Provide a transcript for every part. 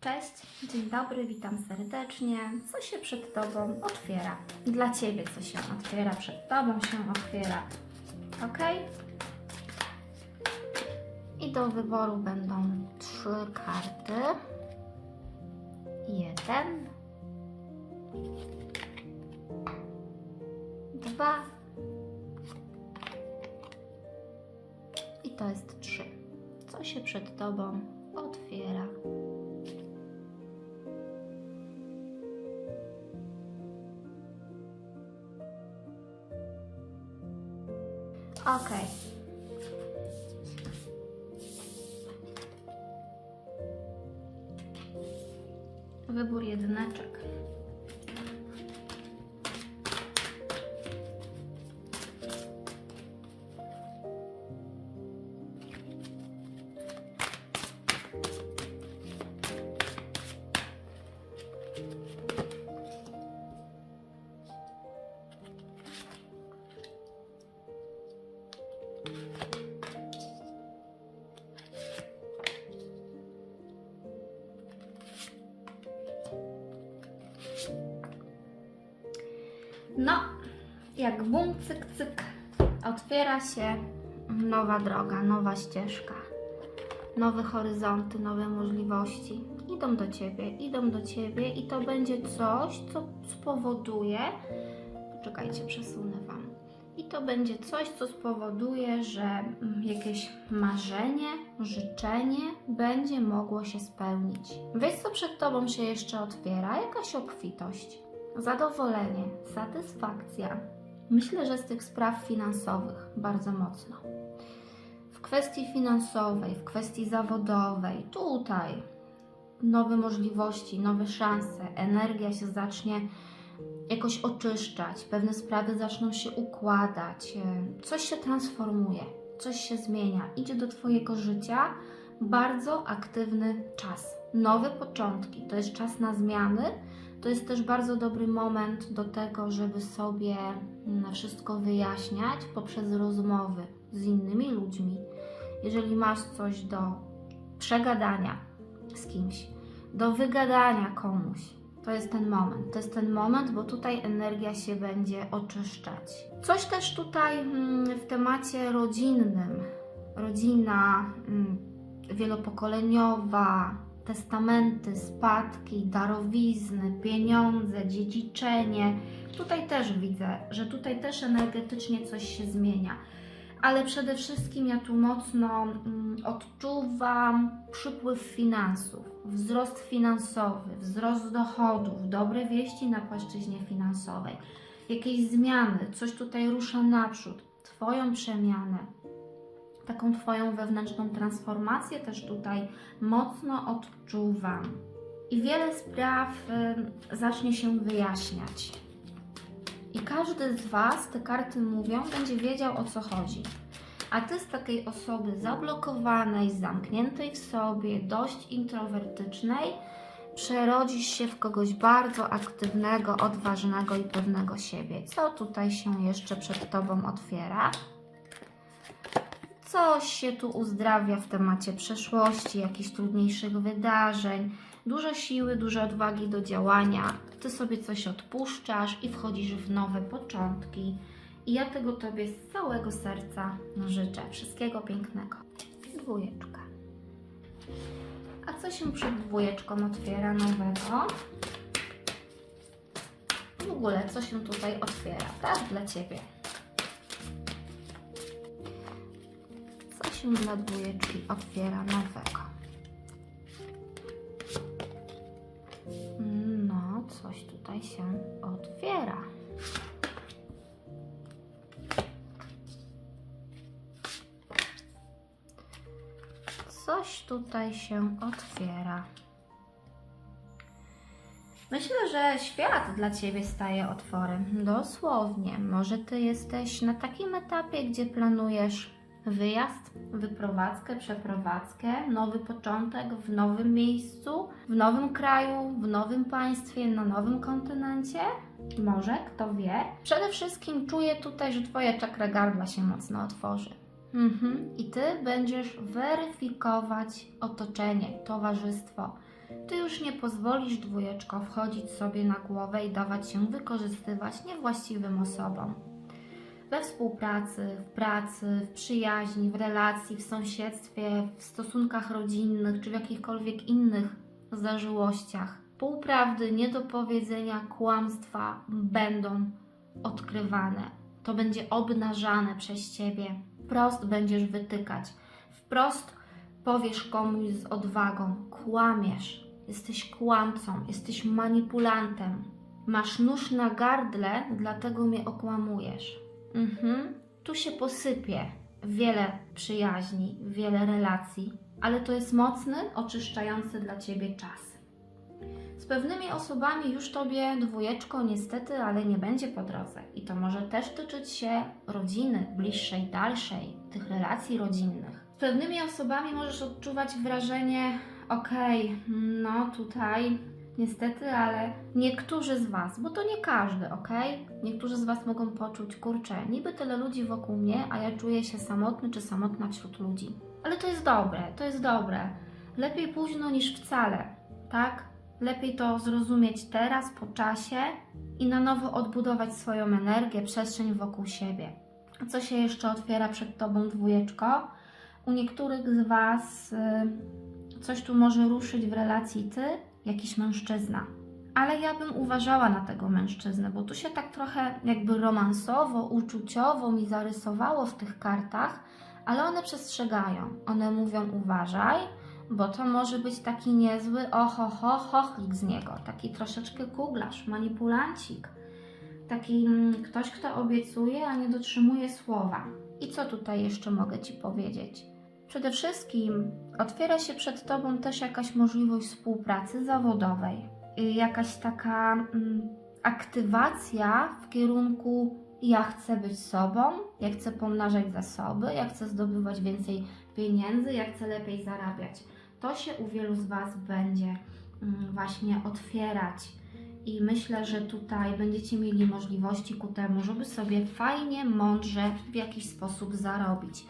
Cześć, dzień dobry, witam serdecznie. Co się przed Tobą otwiera? Dla Ciebie co się otwiera, przed Tobą się otwiera. Ok? I do wyboru będą trzy karty. Jeden. Dwa. I to jest trzy. Co się przed Tobą otwiera? Okej. No, jak bum, cyk, cyk, otwiera się nowa droga, nowa ścieżka, nowe horyzonty, nowe możliwości. Idą do ciebie, idą do ciebie i to będzie coś, co spowoduje. Poczekajcie, przesunę wam. I to będzie coś, co spowoduje, że mm, jakieś marzenie, życzenie będzie mogło się spełnić. Weź co przed tobą się jeszcze otwiera, jakaś obfitość zadowolenie, satysfakcja. Myślę, że z tych spraw finansowych bardzo mocno. W kwestii finansowej, w kwestii zawodowej, tutaj nowe możliwości, nowe szanse, energia się zacznie jakoś oczyszczać, pewne sprawy zaczną się układać, e, coś się transformuje, coś się zmienia, idzie do Twojego życia bardzo aktywny czas. Nowe początki, to jest czas na zmiany, to jest też bardzo dobry moment do tego, żeby sobie mm, wszystko wyjaśniać poprzez rozmowy z innymi ludźmi. Jeżeli masz coś do przegadania z kimś, do wygadania komuś, to jest ten moment. To jest ten moment, bo tutaj energia się będzie oczyszczać. Coś też tutaj mm, w temacie rodzinnym. Rodzina mm, wielopokoleniowa, testamenty, spadki, darowizny, pieniądze, dziedziczenie. Tutaj też widzę, że tutaj też energetycznie coś się zmienia. Ale przede wszystkim ja tu mocno mm, odczuwam przypływ finansów, wzrost finansowy, wzrost dochodów, dobre wieści na płaszczyźnie finansowej, jakieś zmiany, coś tutaj rusza naprzód, Twoją przemianę, taką Twoją wewnętrzną transformację też tutaj mocno odczuwam. I wiele spraw y, zacznie się wyjaśniać. I każdy z Was, te karty mówią, będzie wiedział o co chodzi. A Ty z takiej osoby zablokowanej, zamkniętej w sobie, dość introwertycznej, przerodzisz się w kogoś bardzo aktywnego, odważnego i pewnego siebie. Co tutaj się jeszcze przed Tobą otwiera? Coś się tu uzdrawia w temacie przeszłości, jakichś trudniejszych wydarzeń, dużo siły, dużo odwagi do działania. Ty sobie coś odpuszczasz i wchodzisz w nowe początki. I ja tego Tobie z całego serca życzę. Wszystkiego pięknego. Dwójeczka. A co się przed dwójeczką otwiera nowego? W ogóle, co się tutaj otwiera, tak? Dla Ciebie. Dla dwójeczki otwiera nowego? No, coś tutaj się otwiera. Coś tutaj się otwiera. Myślę, że świat dla Ciebie staje otworem. Dosłownie. Może Ty jesteś na takim etapie, gdzie planujesz wyjazd, wyprowadzkę, przeprowadzkę, nowy początek w nowym miejscu, w nowym kraju, w nowym państwie, na nowym kontynencie. Może, kto wie. Przede wszystkim czuję tutaj, że Twoja czakra gardła się mocno otworzy. Mhm. I Ty będziesz weryfikować otoczenie, towarzystwo. Ty już nie pozwolisz, dwójeczko, wchodzić sobie na głowę i dawać się wykorzystywać niewłaściwym osobom. We współpracy, w pracy, w przyjaźni, w relacji, w sąsiedztwie, w stosunkach rodzinnych czy w jakichkolwiek innych zażyłościach. Półprawdy, niedopowiedzenia, kłamstwa będą odkrywane. To będzie obnażane przez ciebie. Wprost będziesz wytykać. Wprost powiesz komuś z odwagą: kłamiesz, jesteś kłamcą, jesteś manipulantem. Masz nóż na gardle, dlatego mnie okłamujesz. Mhm. Tu się posypie wiele przyjaźni, wiele relacji, ale to jest mocny, oczyszczający dla ciebie czas. Z pewnymi osobami już tobie dwójeczko niestety, ale nie będzie po drodze. I to może też tyczyć się rodziny, bliższej, dalszej, tych relacji rodzinnych. Z pewnymi osobami możesz odczuwać wrażenie, okej, no tutaj niestety, ale niektórzy z Was, bo to nie każdy, okej? Niektórzy z Was mogą poczuć, kurczę, niby tyle ludzi wokół mnie, a ja czuję się samotny czy samotna wśród ludzi. Ale to jest dobre, to jest dobre. Lepiej późno niż wcale, tak? Lepiej to zrozumieć teraz, po czasie i na nowo odbudować swoją energię, przestrzeń wokół siebie. A co się jeszcze otwiera przed Tobą, dwójeczko? U niektórych z Was y, coś tu może ruszyć w relacji Ty, jakiś mężczyzna. Ale ja bym uważała na tego mężczyznę, bo tu się tak trochę jakby romansowo, uczuciowo mi zarysowało w tych kartach, ale one przestrzegają. One mówią uważaj, bo to może być taki niezły oho, ho, chochlik z niego, taki troszeczkę kuglarz, manipulancik, taki mm, ktoś, kto obiecuje, a nie dotrzymuje słowa. I co tutaj jeszcze mogę Ci powiedzieć? Przede wszystkim otwiera się przed Tobą też jakaś możliwość współpracy zawodowej, Y, jakaś taka mm, aktywacja w kierunku ja chcę być sobą, ja chcę pomnażać zasoby, ja chcę zdobywać więcej pieniędzy, ja chcę lepiej zarabiać. To się u wielu z Was będzie mm, właśnie otwierać. I myślę, że tutaj będziecie mieli możliwości ku temu, żeby sobie fajnie, mądrze w jakiś sposób zarobić.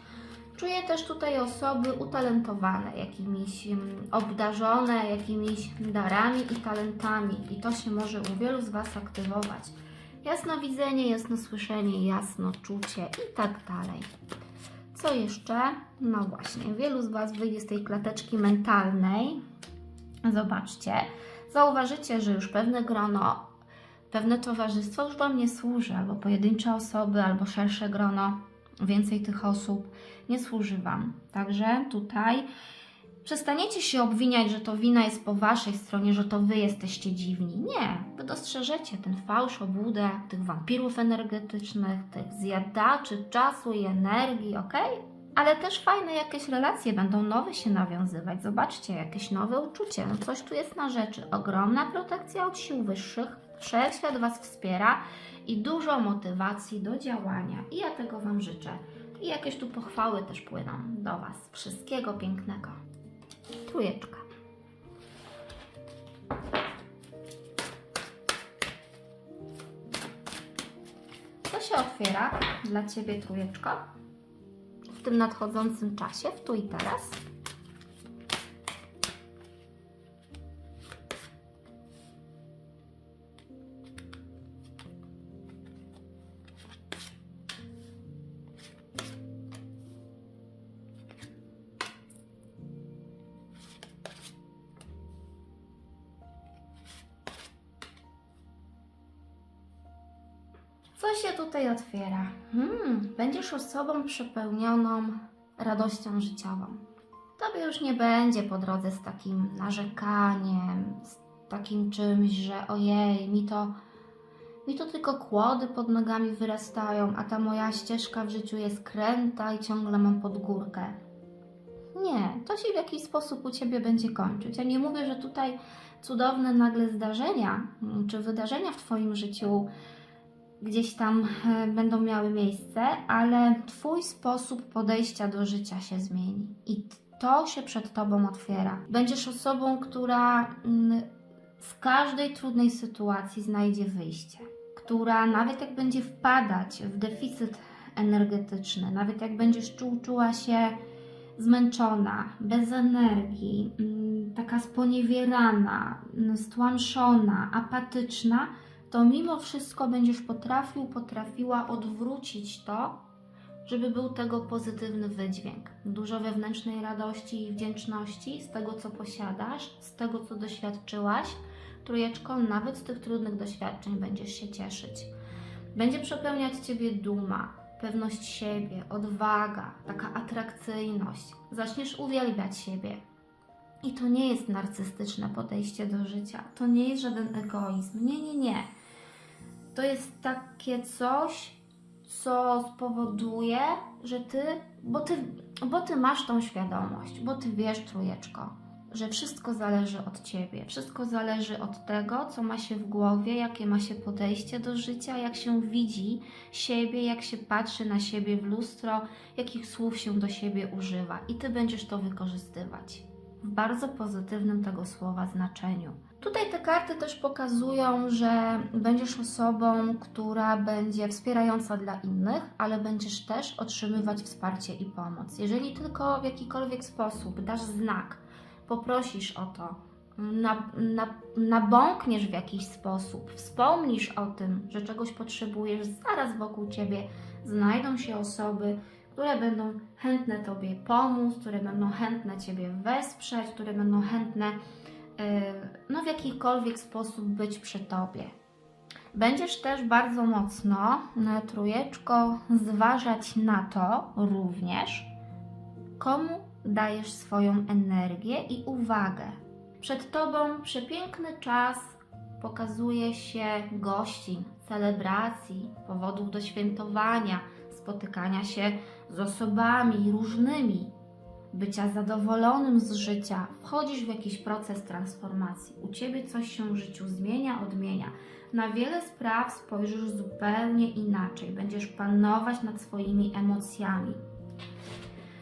Czuję też tutaj osoby utalentowane, jakimiś mm, obdarzone jakimiś darami i talentami, i to się może u wielu z Was aktywować. Jasnowidzenie, jasnosłyszenie, jasnoczucie i tak dalej. Co jeszcze? No właśnie, wielu z Was wyjdzie z tej klateczki mentalnej. Zobaczcie, zauważycie, że już pewne grono, pewne towarzystwo już Wam nie służy, albo pojedyncze osoby, albo szersze grono, więcej tych osób nie służy Wam. Także tutaj przestaniecie się obwiniać, że to wina jest po Waszej stronie, że to Wy jesteście dziwni. Nie, Wy dostrzeżecie ten fałsz, obłudę tych wampirów energetycznych, tych zjadaczy czasu i energii, ok? Ale też fajne jakieś relacje będą nowe się nawiązywać. Zobaczcie, jakieś nowe uczucie. No coś tu jest na rzeczy. Ogromna protekcja od sił wyższych. Wszechświat Was wspiera i dużo motywacji do działania. I ja tego Wam życzę. I jakieś tu pochwały też płyną do Was. Wszystkiego pięknego. Trójeczka. Co się otwiera dla Ciebie, trójeczko? W tym nadchodzącym czasie, w tu i teraz. Co się tutaj otwiera? Hmm, będziesz osobą przepełnioną radością życiową. Tobie już nie będzie po drodze z takim narzekaniem, z takim czymś, że ojej, mi to, mi to tylko kłody pod nogami wyrastają, a ta moja ścieżka w życiu jest kręta i ciągle mam pod górkę. Nie, to się w jakiś sposób u Ciebie będzie kończyć. Ja nie mówię, że tutaj cudowne nagle zdarzenia czy wydarzenia w Twoim życiu gdzieś tam e, będą miały miejsce, ale Twój sposób podejścia do życia się zmieni i to się przed Tobą otwiera. Będziesz osobą, która mm, z każdej trudnej sytuacji znajdzie wyjście, która nawet jak będzie wpadać w deficyt energetyczny, nawet jak będziesz czuł, czuła się zmęczona, bez energii, mm, taka sponiewierana, mm, stłamszona, apatyczna, to mimo wszystko będziesz potrafił, potrafiła odwrócić to, żeby był tego pozytywny wydźwięk. Dużo wewnętrznej radości i wdzięczności z tego, co posiadasz, z tego, co doświadczyłaś. Trójeczko, nawet z tych trudnych doświadczeń będziesz się cieszyć. Będzie przepełniać Ciebie duma, pewność siebie, odwaga, taka atrakcyjność. Zaczniesz uwielbiać siebie. I to nie jest narcystyczne podejście do życia. To nie jest żaden egoizm. Nie, nie, nie. To jest takie coś, co spowoduje, że ty, bo ty, bo ty masz tą świadomość, bo ty wiesz, trójeczko, że wszystko zależy od ciebie. Wszystko zależy od tego, co ma się w głowie, jakie ma się podejście do życia, jak się widzi siebie, jak się patrzy na siebie w lustro, jakich słów się do siebie używa. I ty będziesz to wykorzystywać w bardzo pozytywnym tego słowa znaczeniu. Tutaj te karty też pokazują, że będziesz osobą, która będzie wspierająca dla innych, ale będziesz też otrzymywać wsparcie i pomoc. Jeżeli tylko w jakikolwiek sposób dasz znak, poprosisz o to, na, na, nabąkniesz w jakiś sposób, wspomnisz o tym, że czegoś potrzebujesz, zaraz wokół ciebie znajdą się osoby, które będą chętne Tobie pomóc, które będą chętne Ciebie wesprzeć, które będą chętne no, w jakikolwiek sposób być przy Tobie. Będziesz też bardzo mocno, trójeczko, zważać na to również, komu dajesz swoją energię i uwagę. Przed Tobą przepiękny czas pokazuje się gościn, celebracji, powodów do świętowania, spotykania się z osobami różnymi, bycia zadowolonym z życia, wchodzisz w jakiś proces transformacji. U ciebie coś się w życiu zmienia, odmienia. Na wiele spraw spojrzysz zupełnie inaczej, będziesz panować nad swoimi emocjami.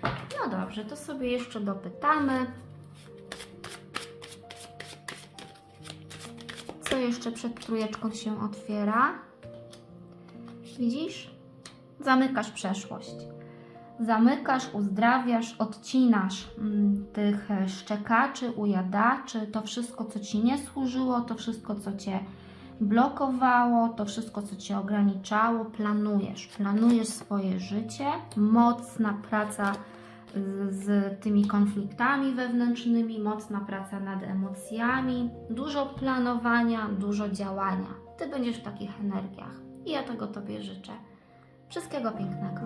No dobrze, to sobie jeszcze dopytamy. Co jeszcze przed trójeczką się otwiera? Widzisz? Zamykasz przeszłość. Zamykasz, uzdrawiasz, odcinasz mm, tych e, szczekaczy, ujadaczy, to wszystko, co ci nie służyło, to wszystko, co cię blokowało, to wszystko, co cię ograniczało, planujesz. Planujesz swoje życie, mocna praca z, z tymi konfliktami wewnętrznymi, mocna praca nad emocjami, dużo planowania, dużo działania. Ty będziesz w takich energiach i ja tego Tobie życzę. Wszystkiego pięknego.